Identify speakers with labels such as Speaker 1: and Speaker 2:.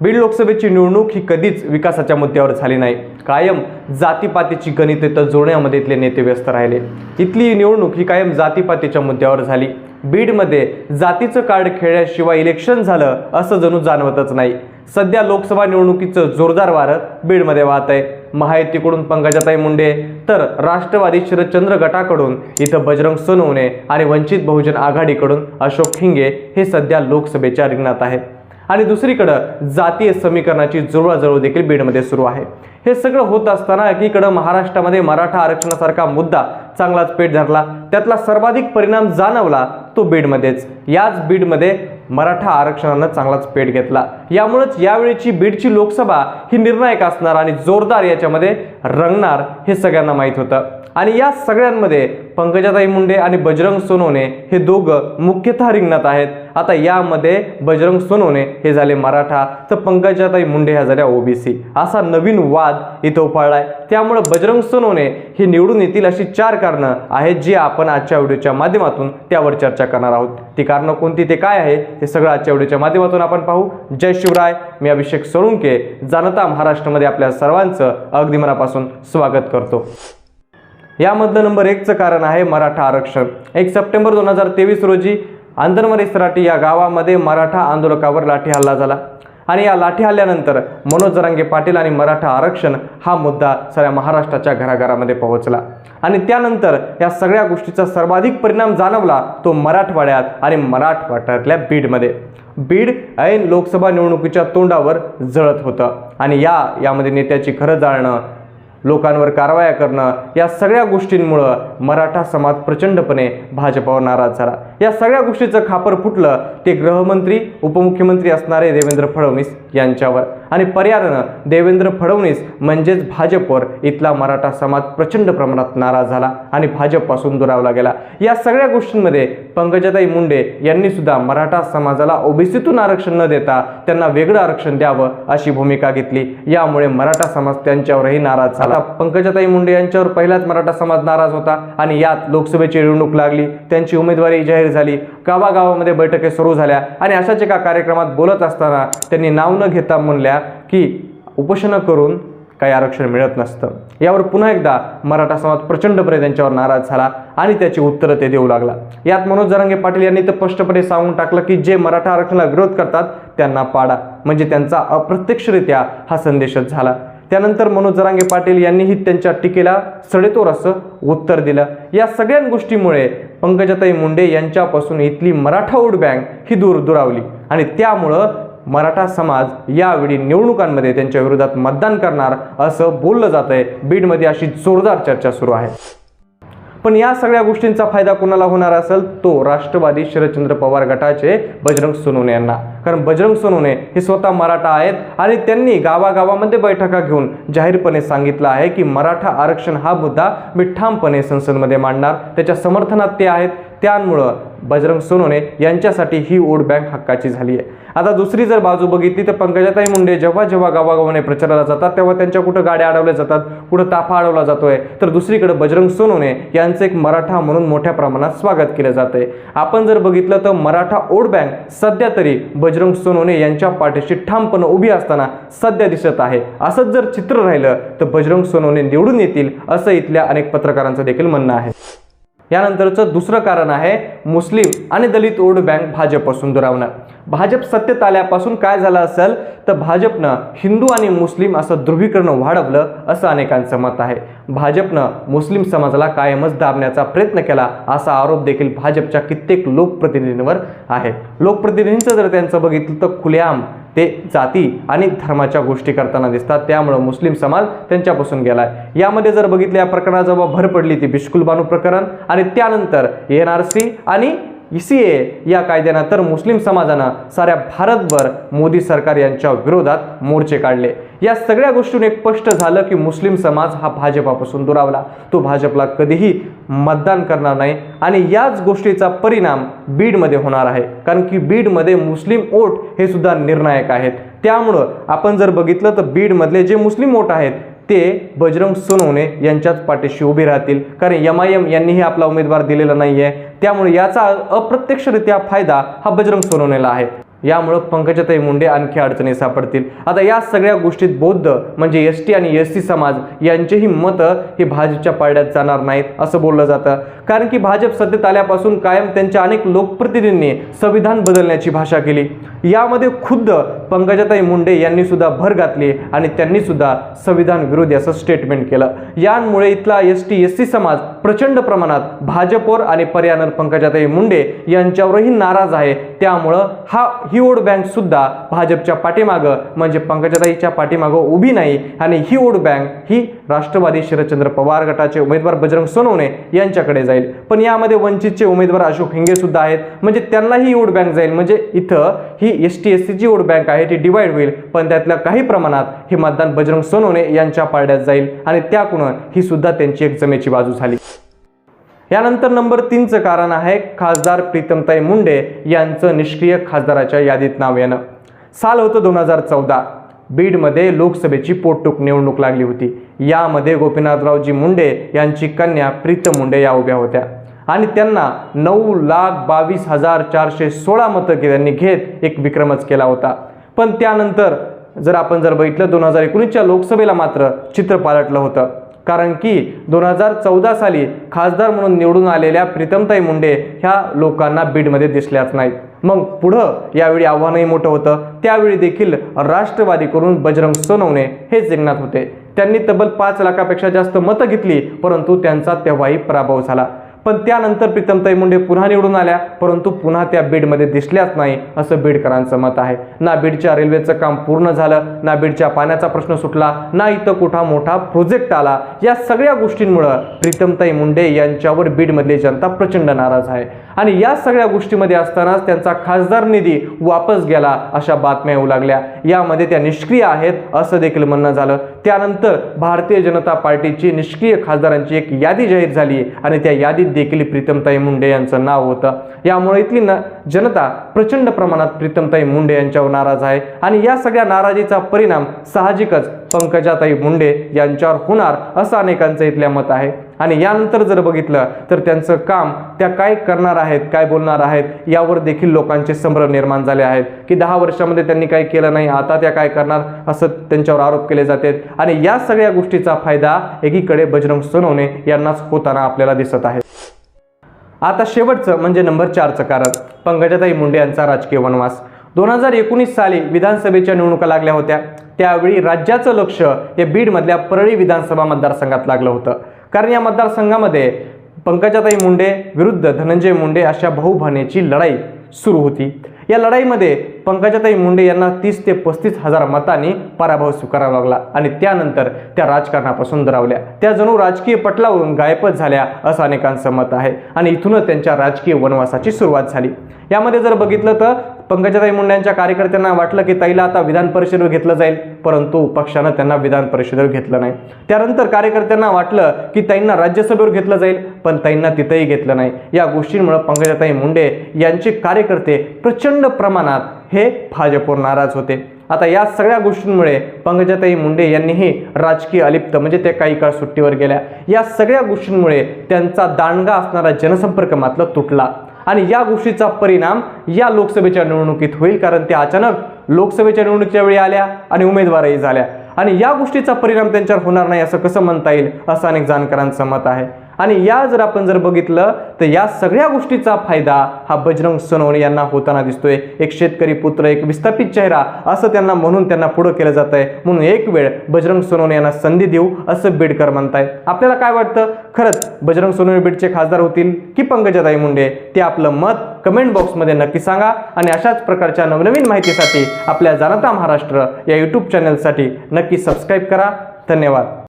Speaker 1: बीड लोकसभेची निवडणूक ही कधीच विकासाच्या मुद्द्यावर झाली नाही. कायम जातीपातीची गणिते तर जोडण्यामध्ये इथले नेते व्यस्त राहिले. इथली निवडणूक ही कायम जातीपातीच्या मुद्द्यावर झाली. बीडमध्ये जातीचं कार्ड खेळल्याशिवाय इलेक्शन झालं असं जणू जाणवतच नाही. सध्या लोकसभा निवडणुकीचं जोरदार वारं बीडमध्ये वाहत आहे. महायुतीकडून पंकजाताई मुंडे तर राष्ट्रवादी शरदचंद्र गटाकडून इथं बजरंग सोनवणे आणि वंचित बहुजन आघाडीकडून अशोक हिंगे हे सध्या लोकसभेच्या रिंगणात आहेत. आणि दुसरीकडं जातीय समीकरणाची जुळवाजुळव देखील बीडमध्ये सुरू आहे. हे सगळं होत असताना एकीकडं महाराष्ट्रामध्ये मराठा आरक्षणासारखा मुद्दा चांगलाच पेट धरला. त्यातला सर्वाधिक परिणाम जाणवला तो बीडमध्येच. याच बीडमध्ये मराठा आरक्षणानं चांगलाच पेट घेतला. यामुळेच यावेळीची बीडची लोकसभा ही निर्णायक असणार आणि जोरदार याच्यामध्ये रंगणार हे सगळ्यांना माहीत होतं. आणि या सगळ्यांमध्ये पंकजाताई मुंडे आणि बजरंग सोनवणे हे दोघं मुख्यतः रिंगणात आहेत. आता यामध्ये बजरंग सोनवणे हे झाले मराठा तर पंकजाताई मुंडे ह्या झाल्या ओबीसी असा नवीन वाद इथं उफाळलाय. त्यामुळे बजरंग सोनवणे हे निवडून येतील अशी चार कारणं आहेत जी आपण आजच्या व्हिडिओच्या माध्यमातून त्यावर चर्चा करणार आहोत. ती कारणं कोणती ते काय आहे हे सगळं आजच्या व्हिडिओच्या माध्यमातून आपण पाहू. जय शिवराय मी अभिषेक सोळुंके जाणता महाराष्ट्रामध्ये आपल्या सर्वांचं अगदी मनापासून स्वागत करतो. यामधलं नंबर एकचं कारण आहे मराठा आरक्षण. एक सप्टेंबर दोन हजार तेवीस रोजी आंदरमरी सराटी या गावामध्ये मराठा आंदोलकावर लाठी हल्ला झाला. आणि या लाठी हल्ल्यानंतर मनोज जरांगे पाटील आणि मराठा आरक्षण हा मुद्दा सगळ्या महाराष्ट्राच्या घराघरामध्ये पोहोचला. आणि त्यानंतर या सगळ्या गोष्टीचा सर्वाधिक परिणाम जाणवला तो मराठवाड्यात आणि मराठवाड्यातल्या बीडमध्ये. बीड ऐन लोकसभा निवडणुकीच्या तोंडावर जळत होतं. आणि या यामध्ये नेत्याची खरं जाळणं लोकांवर कारवाया करणं या सगळ्या गोष्टींमुळं मराठा समाज प्रचंडपणे भाजपावर नाराज झाला. या सगळ्या गोष्टीचं खापर फुटलं ते गृहमंत्री उपमुख्यमंत्री असणारे देवेंद्र फडणवीस यांच्यावर. आणि पर्यायानं देवेंद्र फडणवीस म्हणजेच भाजपवर इथला मराठा समाज प्रचंड प्रमाणात नाराज झाला आणि भाजपपासून दुरावला गेला. या सगळ्या गोष्टींमध्ये पंकजाताई मुंडे यांनी सुद्धा मराठा समाजाला ओबीसीतून आरक्षण न देता त्यांना वेगळं आरक्षण द्यावं अशी भूमिका घेतली. यामुळे मराठा समाज त्यांच्यावरही नाराज झाला. पंकजाताई मुंडे यांच्यावर पहिलाच मराठा समाज नाराज होता आणि यात लोकसभेची निवडणूक लागली. त्यांची उमेदवारी जाहीर झाली. गावागावामध्ये बैठकी सुरू झाल्या आणि अशाच एका कार्यक्रमात बोलत असताना त्यांनी नाव न घेता म्हणल्या की उपोषणं करून काही आरक्षण मिळत नसतं. यावर पुन्हा एकदा मराठा समाज प्रचंडपणे त्यांच्यावर नाराज झाला आणि त्याची उत्तरं ते देऊ लागला. यात मनोज जरांगे पाटील यांनी तर स्पष्टपणे सांगून टाकलं की जे मराठा आरक्षणाला विरोध करतात त्यांना पाडा. म्हणजे त्यांचा अप्रत्यक्षरित्या हा संदेशच झाला. त्यानंतर मनोज जरांगे पाटील यांनीही त्यांच्या टीकेला सडेतोर असं उत्तर दिलं. या सगळ्या गोष्टीमुळे पंकजाताई मुंडे यांच्यापासून इथली मराठा वोट बँक ही दूर दुरावली आणि त्यामुळं मराठा समाज यावेळी निवडणुकांमध्ये त्यांच्या विरोधात मतदान करणार असं बोललं जात आहे बीडमध्ये अशी जोरदार चर्चा सुरू आहे. पण या सगळ्या गोष्टींचा फायदा कोणाला होणार असेल? तो राष्ट्रवादी शरदचंद्र पवार गटाचे बजरंग सोनवणे यांना. कारण बजरंग सोनवणे हे स्वतः मराठा आहेत आणि त्यांनी गावागावामध्ये बैठका घेऊन जाहीरपणे सांगितलं आहे की मराठा आरक्षण हा मुद्दा मी ठामपणे संसदमध्ये मांडणार. त्याच्या समर्थनात ते आहेत. त्यामुळं बजरंग सोनवणे यांच्यासाठी ही वोट बँक हक्काची झाली आहे. आता दुसरी जर बाजू बघितली तर पंकजाताई मुंडे जेव्हा जेव्हा गावागावाने प्रचाराला जातात तेव्हा त्यांच्या कुठं गाड्या अडवल्या जातात कुठं ताफा अडवला जातोय. तर दुसरीकडे बजरंग सोनवणे यांचं एक मराठा म्हणून मोठ्या प्रमाणात स्वागत केलं जातंय. आपण जर बघितलं तर मराठा वोट बँक सध्या तरी बजरंग सोनवणे यांच्या पाठीशी ठामपणे उभी असताना सध्या दिसत आहे. असंच जर चित्र राहिलं तर बजरंग सोनवणे निवडून येतील असं इथल्या अनेक पत्रकारांचं देखील म्हणणं आहे. यानंतरचं दुसरं कारण आहे मुस्लिम आणि दलित वोट बँक भाजपपासून दुरावणं. भाजप सत्तेत आल्यापासून काय झालं असेल? तर भाजपनं हिंदू आणि मुस्लिम असं ध्रुवीकरण वाढवलं असं अनेकांचं मत आहे. भाजपनं मुस्लिम समाजाला कायमच दाबण्याचा प्रयत्न केला असा आरोप देखील भाजपच्या कित्येक लोकप्रतिनिधींवर आहे. लोकप्रतिनिधींचं जर त्यांचं बघितलं तर खुलेआम ते जाती आणि धर्माच्या गोष्टी करताना दिसतात. त्यामुळं मुस्लिम समाज त्यांच्यापासून गेला आहे यामध्ये जर बघितलं या प्रकरणात जेव्हा भर पडली ती बिस्कुल बानू प्रकरण आणि त्यानंतर एन आर सी आणि ई सी ए या कायद्यानंतर मुस्लिम समाजानं साऱ्या भारतभर मोदी सरकार यांच्या विरोधात मोर्चे काढले. या सगळ्या गोष्टीने एक स्पष्ट झालं की मुस्लिम समाज हा भाजपापासून दुरावला. तो भाजपला कधीही मतदान करणार नाही आणि याच गोष्टीचा परिणाम बीडमध्ये होणार आहे. कारण की बीडमध्ये मुस्लिम वोट हे सुद्धा निर्णायक आहेत. त्यामुळं आपण जर बघितलं तर बीडमधले जे मुस्लिम वोट आहेत ते बजरंग सोनवणे यांच्याच पाठीशी उभे राहतील. कारण एम आय एम यांनीही आपला उमेदवार दिलेला नाही आहे त्यामुळे याचा अप्रत्यक्षरित्या फायदा हा बजरंग सोनवणेला आहे. यामुळं पंकजाताई मुंडे आणखी अडचणी सापडतील. आता या सगळ्या गोष्टीत बौद्ध म्हणजे एस टी आणि एस सी समाज यांचेही मतं हे भाजपच्या पारड्यात जाणार नाहीत असं बोललं जातं. कारण की भाजप सत्तेत आल्यापासून कायम त्यांच्या अनेक लोकप्रतिनिधींनी संविधान बदलण्याची भाषा केली. यामध्ये खुद्द पंकजाताई मुंडे यांनी सुद्धा भर घातली आणि त्यांनी सुद्धा संविधान विरोधी असं स्टेटमेंट केलं. यामुळे इथला एस टी एस सी समाज प्रचंड प्रमाणात भाजपवर आणि पर्यानर पंकजाताई मुंडे यांच्यावरही नाराज आहे. त्यामुळं हा ही वोट बँक सुद्धा भाजपच्या पाठीमागं म्हणजे पंकजाताईच्या पाठीमागं उभी नाही. आणि ही वोट बँक ही राष्ट्रवादी शरदचंद्र पवार गटाचे उमेदवार बजरंग सोनवणे यांच्याकडे जाईल. पण यामध्ये वंचितचे उमेदवार अशोक हिंगे सुद्धा आहेत. म्हणजे त्यांनाही ही वोट बँक जाईल. म्हणजे इथं ही एस टी एस सीची वोट बँक आहे ती डिवाईड होईल. पण त्यातल्या काही प्रमाणात हे मतदान बजरंग सोनवणे यांच्या पारड्यात जाईल. आणि त्याकडून ही सुद्धा त्यांची एक जमेची बाजू झाली. यानंतर नंबर तीनचं कारण आहे खासदार प्रीतमताई मुंडे यांचं निष्क्रिय खासदाराच्या यादीत नाव येणं. साल होतं दोन हजार चौदा. बीडमध्ये लोकसभेची पोटटूक निवडणूक लागली होती. यामध्ये गोपीनाथरावजी मुंडे यांची कन्या प्रीतम मुंडे या उभ्या होत्या. आणि त्यांना नऊ लाख बावीस हजार चारशे सोळा मतं त्यांनी घेत एक विक्रमच केला होता. पण त्यानंतर जर आपण जर बघितलं दोन हजार एकोणीसच्या लोकसभेला मात्र चित्र पालटलं होतं. कारण की दोन हजार चौदा साली खासदार म्हणून निवडून आलेल्या प्रीतमताई मुंडे ह्या लोकांना बीडमध्ये दिसल्याच नाहीत. मग पुढं यावेळी आव्हानही मोठं होतं. त्यावेळी देखील राष्ट्रवादीकडून बजरंग सोनवणे हे जिंकण्यात होते. त्यांनी तब्बल पाच लाखापेक्षा जास्त मतं घेतली परंतु त्यांचा तेव्हाही पराभव झाला. पण त्यानंतर प्रीतमताई मुंडे पुन्हा निवडून आल्या परंतु पुन्हा त्या बीडमध्ये दिसल्याच नाही असं बीडकरांचं मत आहे. ना बीडच्या रेल्वेचं काम पूर्ण झालं ना बीडच्या पाण्याचा प्रश्न सुटला ना इथं कुठा मोठा प्रोजेक्ट आला. या सगळ्या गोष्टींमुळं प्रीतमताई मुंडे यांच्यावर बीडमधली जनता प्रचंड नाराज आहे. आणि या सगळ्या गोष्टीमध्ये असतानाच त्यांचा खासदार निधी वापस गेला अशा बातम्या येऊ लागल्या. यामध्ये त्या निष्क्रिय आहेत असं देखील म्हणणं झालं. त्यानंतर भारतीय जनता पार्टीची निष्क्रिय खासदारांची एक यादी जाहीर झाली आणि त्या यादीत देखील प्रीतमताई मुंडे यांचं नाव होतं. यामुळे इथली न जनता प्रचंड प्रमाणात प्रीतमताई मुंडे यांच्यावर नाराज आहे. आणि या सगळ्या नाराजीचा परिणाम साहजिकच पंकजाताई मुंडे यांच्यावर होणार असं अनेकांचं इथल्या मत आहे. आणि यानंतर जर बघितलं तर त्यांचं काम त्या काय करणार आहेत काय बोलणार आहेत यावर देखील लोकांचे संभ्रम निर्माण झाले आहेत. की दहा वर्षामध्ये त्यांनी काही केलं नाही आता त्या काय करणार असं त्यांच्यावर आरोप केले जातात. आणि या सगळ्या गोष्टीचा फायदा एकीकडे बजरंग सोनवणे यांनाच होताना आपल्याला दिसत आहे. आता शेवटचं म्हणजे नंबर चारचं कारण. पंकजाताई मुंडे यांचा राजकीय वनवास. दोन हजार एकोणीस साली विधानसभेच्या निवडणुका लागल्या होत्या. त्यावेळी राज्याचं लक्ष हे बीडमधल्या परळी विधानसभा मतदारसंघात लागलं होतं. कारण या मतदारसंघामध्ये पंकजाताई मुंडे विरुद्ध धनंजय मुंडे अशा भाऊभानेची लढाई सुरू होती. या लढाईमध्ये पंकजाताई मुंडे यांना तीस ते पस्तीस हजार मतांनी पराभव स्वीकारावा लागला आणि त्यानंतर त्या राजकारणापासून दरावल्या. त्या जणू राजकीय पटलावरून गायबच झाल्या असं अनेकांचं मत आहे आणि इथूनच त्यांच्या राजकीय वनवासाची सुरुवात झाली. यामध्ये जर बघितलं तर पंकजाताई मुंडे यांच्या कार्यकर्त्यांना वाटलं की ताईला आता विधान परिषदेवर घेतलं जाईल परंतु पक्षानं त्यांना विधान परिषदेवर घेतलं नाही. त्यानंतर कार्यकर्त्यांना वाटलं की ताईंना राज्यसभेवर घेतलं जाईल पण ताईंना तिथंही घेतलं नाही. या गोष्टींमुळे पंकजाताई मुंडे यांचे कार्यकर्ते प्रचंड प्रमाणात हे भाजपवर नाराज होते. आता या सगळ्या गोष्टींमुळे पंकजाताई मुंडे यांनीही राजकीय अलिप्त म्हणजे ते काही काळ सुट्टीवर गेल्या. या सगळ्या गोष्टींमुळे त्यांचा दांडगा असणारा जनसंपर्क मात्र तुटला. आणि या गोष्टीचा परिणाम या लोकसभेच्या निवडणुकीत होईल कारण त्या अचानक लोकसभेच्या निवडणुकीच्या वेळी आल्या आणि उमेदवारही झाल्या. आणि या गोष्टीचा परिणाम त्यांच्यावर होणार नाही असं कसं म्हणता येईल असं अनेक जाणकारांचं मत आहे. आणि या जर आपण जर बघितलं तर या सगळ्या गोष्टीचा फायदा हा बजरंग सोनवणे यांना होताना दिसतोय. एक शेतकरी पुत्र एक विस्थापित चेहरा असं त्यांना म्हणून त्यांना पुढं केलं जात आहे म्हणून एक वेळ बजरंग सोनवणे यांना संधी देऊ असं बीडकर म्हणतायत. आपल्याला काय वाटतं? खरंच बजरंग सोनवणे बीडचे खासदार होतील की पंकजाताई मुंडे? ते आपलं मत कमेंट बॉक्समध्ये नक्की सांगा आणि अशाच प्रकारच्या नवनवीन माहितीसाठी आपल्या जाणता महाराष्ट्र या यूट्यूब चॅनलसाठी नक्की सबस्क्राईब करा. धन्यवाद.